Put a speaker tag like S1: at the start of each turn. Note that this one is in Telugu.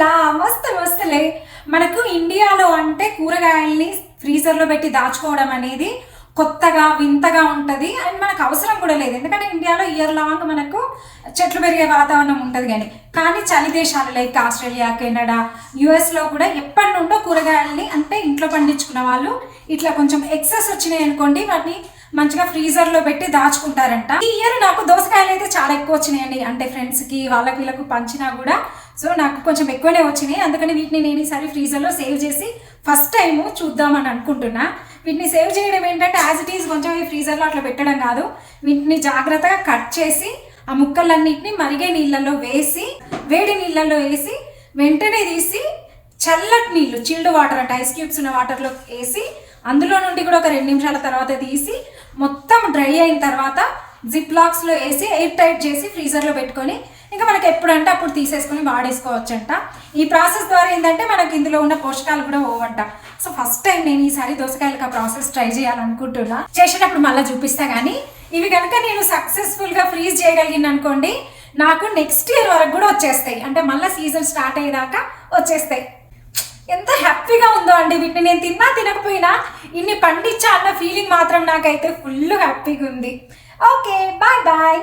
S1: పిల్ల అవస్థలు మస్తులే మనకు ఇండియాలో అంటే కూరగాయల్ని ఫ్రీజర్లో పెట్టి దాచుకోవడం అనేది కొత్తగా వింతగా ఉంటుంది. అండ్ మనకు అవసరం కూడా లేదు. ఎందుకంటే ఇండియాలో ఇయర్ లాంగ్ మనకు చెట్లు పెరిగే వాతావరణం ఉంటుంది కానీ కానీ చలి దేశాలు లైక్ ఆస్ట్రేలియా కెనడా యుఎస్లో కూడా ఎప్పటి నుండో కూరగాయల్ని అంటే ఇంట్లో పండించుకున్న వాళ్ళు ఇట్లా కొంచెం ఎక్సెస్ వచ్చినాయి అనుకోండి వాటిని మంచిగా ఫ్రీజర్లో పెట్టి దాచుకుంటారంట. ఈ ఇయర్ నాకు దోసకాయలు అయితే చాలా ఎక్కువ వచ్చినాయండి. అంటే ఫ్రెండ్స్కి వాళ్ళకి వీళ్ళకు పంచినా కూడా. సో నాకు కొంచెం ఎక్కువనే వచ్చినాయి. అందుకని వీటిని నేను ఈసారి ఫ్రీజర్లో సేవ్ చేసి ఫస్ట్ టైం చూద్దామని అనుకుంటున్నా. వీటిని సేవ్ చేయడం ఏంటంటే యాజ్ ఇట్ ఈజ్ కొంచెం ఈ ఫ్రీజర్లో అట్లా పెట్టడం కాదు. వీటిని జాగ్రత్తగా కట్ చేసి ఆ ముక్కలన్నిటిని మరిగే నీళ్ళల్లో వేసి వేడి నీళ్ళల్లో వేసి వెంటనే తీసి చల్లటి నీళ్ళు చిల్డ్ వాటర్ అంటే ఐస్ క్యూబ్స్ ఉన్న వాటర్లో వేసి అందులో నుండి కూడా ఒక రెండు నిమిషాల తర్వాత తీసి మొత్తం డ్రై అయిన తర్వాత జిప్ లాక్స్లో వేసి ఎయిర్ టైట్ చేసి ఫ్రీజర్లో పెట్టుకొని ఇంకా మనకి ఎప్పుడంటే అప్పుడు తీసేసుకొని వాడేసుకోవచ్చంట. ఈ ప్రాసెస్ ద్వారా ఏంటంటే మనకి ఇందులో ఉన్న పోషకాలు కూడా పోవంట. సో ఫస్ట్ టైం నేను ఈసారి దోసకాయలకు ఆ ప్రాసెస్ ట్రై చేయాలనుకుంటున్నా. చేసేటప్పుడు మళ్ళీ చూపిస్తా కానీ ఇవి కనుక నేను సక్సెస్ఫుల్గా ఫ్రీజ్ చేయగలిగింది అనుకోండి నాకు నెక్స్ట్ ఇయర్ వరకు కూడా వచ్చేస్తాయి. అంటే మళ్ళీ సీజన్ స్టార్ట్ అయ్యేదాకా వచ్చేస్తాయి. ఎంత హ్యాపీగా ఉందో అండి వీటిని నేను తిన్నా తినకపోయినా ఇన్ని పండించా అన్న ఫీలింగ్ మాత్రం నాకైతే ఫుల్ హ్యాపీగా ఉంది. Okay bye bye